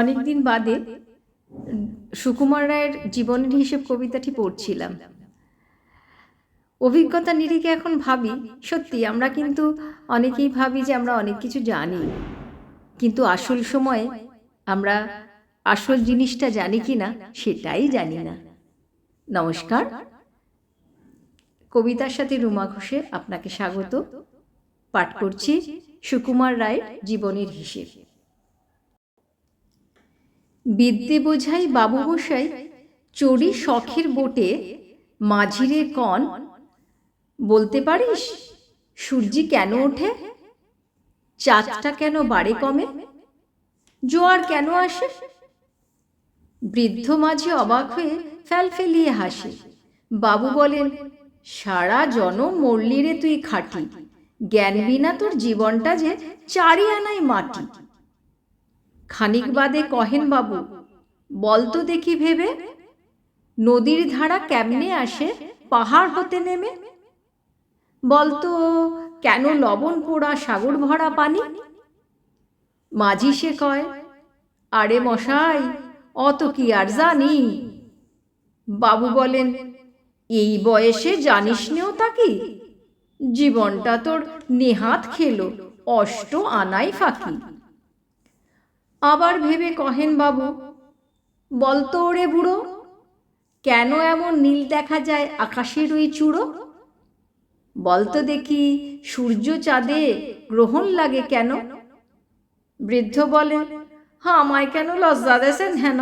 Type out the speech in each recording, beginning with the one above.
অনেক দিন বাদে সুকুমার রায়ের জীবনের হিসেব কবিতাটি পড়ছিলাম। অভিজ্ঞতা নিরিখে এখন ভাবি, সত্যি আমরা কিন্তু অনেকেই ভাবি যে আমরা অনেক কিছু জানি, কিন্তু আসল সময়ে আমরা আসল জিনিসটা জানি কি না সেটাই জানি না। নমস্কার। কবিতার সাথে রুমা ঘোষে আপনাকে স্বাগত। পাঠ করছি সুকুমার রায়ের জীবনের হিসেব। বিদ্যে বোঝাই বাবু মশাই চড়ি শখের বোটে মাঝিরে কন বলতে পারিস, সূর্যি কেন ওঠে? চাঁদটা কেন বাড়ে কমে? জোয়ার কেন আসে? বৃদ্ধ মাঝে অবাক হয়ে ফেল ফেলিয়ে হাসে। বাবু বলেন, সারা জন মরলি রে তুই খাটি। জ্ঞান বিনা তোর জীবনটা যে চারি আনাই মাটি। খানিক বাদে কহেন বাবু বল তো দেখি ভেবে নদীর ধারা কেমনে আসে পাহাড় হতে নেমে? বলতো কেন লবণ পোড়া সাগর ভরা পানি? মাঝি সে কয় আরে মশাই অত কি আর জানি? বাবু বলেন এই বয়সে জানিস নেও তা কি? জীবনটা তোর নেহাত খেলো অষ্ট আনাই ফাঁকি। আবার ভেবে কহেন বাবু বলতো ওরে বুড়ো, কেন এমন নীল দেখা যায় আকাশের ওই চূড়ো? বলতো দেখি সূর্য চাঁদে গ্রহণ লাগে কেন? বৃদ্ধ বলেন হ্যাঁ আমায় কেন লজ্জা দেশেন হেন?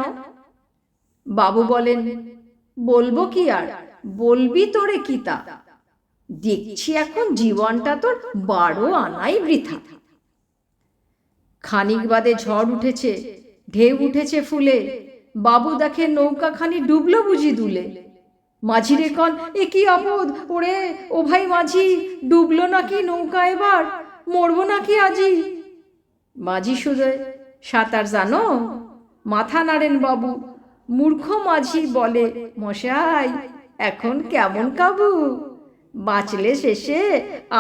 বাবু বলেন, বলব কি আর, বলবি তোরে কি তা? দেখছি এখন জীবনটা তোর বারো আনাই বৃথা। খানিক বাদে ঝড় উঠেছে, ঢেউ উঠেছে ফুলে বাবু দেখে নৌকা নৌকাখানি ডুবলো বুঝি দুলে। মাঝিরে কন, এ কি আপদ ওরে, ও ভাই মাঝি, ডুবলো নাকি নৌকা এবার? মরবো নাকি আজি? মাঝি সুদয় সাঁতার জানো? মাথা নাড়েন বাবু। মূর্খ মাঝি বলে, মশাই, এখন কেমন কাবু? বাঁচলে শেষে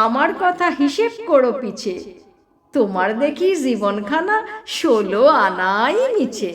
আমার কথা হিসেব করো পিছে। তোমার দেখি জীবনখানা ষোলো আনাই নিচে।